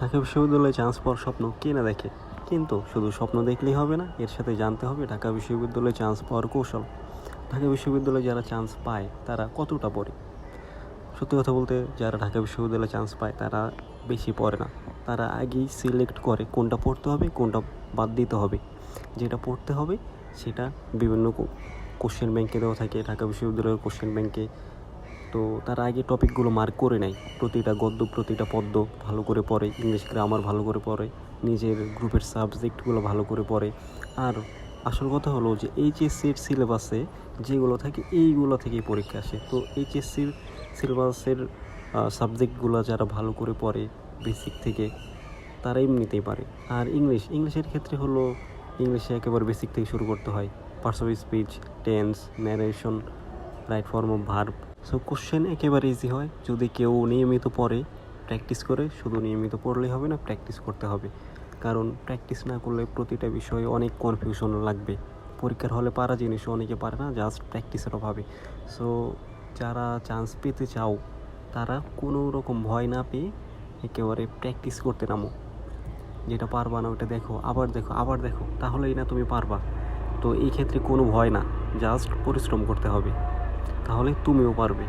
ঢাকা বিশ্ববিদ্যালয়ে চান্স পাওয়ার স্বপ্ন কে না দেখে? কিন্তু শুধু স্বপ্ন দেখলেই হবে না, এর সাথে জানতে হবে ঢাকা বিশ্ববিদ্যালয়ে চান্স পাওয়ার কৌশল। ঢাকা বিশ্ববিদ্যালয়ে যারা চান্স পায়, তারা কতটা পড়ে? সত্যি কথা বলতে, যারা ঢাকা বিশ্ববিদ্যালয়ে চান্স পায়, তারা বেশি পড়ে না। তারা আগেই সিলেক্ট করে কোনটা পড়তে হবে, কোনটা বাদ দিতে হবে। যেটা পড়তে হবে, সেটা বিভিন্ন কোশ্চেন ব্যাংকে দেওয়া থাকে। ঢাকা বিশ্ববিদ্যালয়ের কোশ্চেন ব্যাংকে তো তারা আগে টপিকগুলো মার্ক করে নেয়। প্রতিটা গদ্য, প্রতিটা পদ্য ভালো করে পড়ে ইংলিশ গ্রামার ভালো করে পড়ে, নিজের গ্রুপের সাবজেক্টগুলো ভালো করে পড়ে। আর আসল কথা হলো যে এইচএসসির সিলেবাসে যেগুলো থাকে এইগুলো থেকেই পরীক্ষা আসে। তো এইচএসসির সিলেবাসের সাবজেক্টগুলো যারা ভালো করে পড়ে বেসিক থেকে, তারা এমনিতেই পারে। আর ইংলিশ ইংলিশের ক্ষেত্রে হলো ইংলিশে একেবারে বেসিক থেকে শুরু করতে হয়। Parts of speech tense narration right form of verb so question একেবারে ইজি হয়। যদি কেউ নিয়মিত পড়ে প্র্যাকটিস করে, শুধু নিয়মিত পড়লেই হবে না প্র্যাকটিস করতে হবে। কারণ প্র্যাকটিস না করলে প্রতিটা বিষয়ে অনেক কনফিউশন লাগবে। পরীক্ষার হলে পারা জিনিসও অনেকে পারে না জাস্ট প্র্যাকটিসের অভাবে। সো যারা চান্স পেতে চাও, তারা কোনো রকম ভয় না পেয়ে একেবারে প্র্যাকটিস করতে নামো। যেটা পারবা না ওটা দেখো, আবার দেখো আবার দেখো, তাহলেই না তুমি পারবা। তো এই ক্ষেত্রে কোনো ভয় না জাস্ট পরিশ্রম করতে হবে। তাহলে তুমিও পারবে।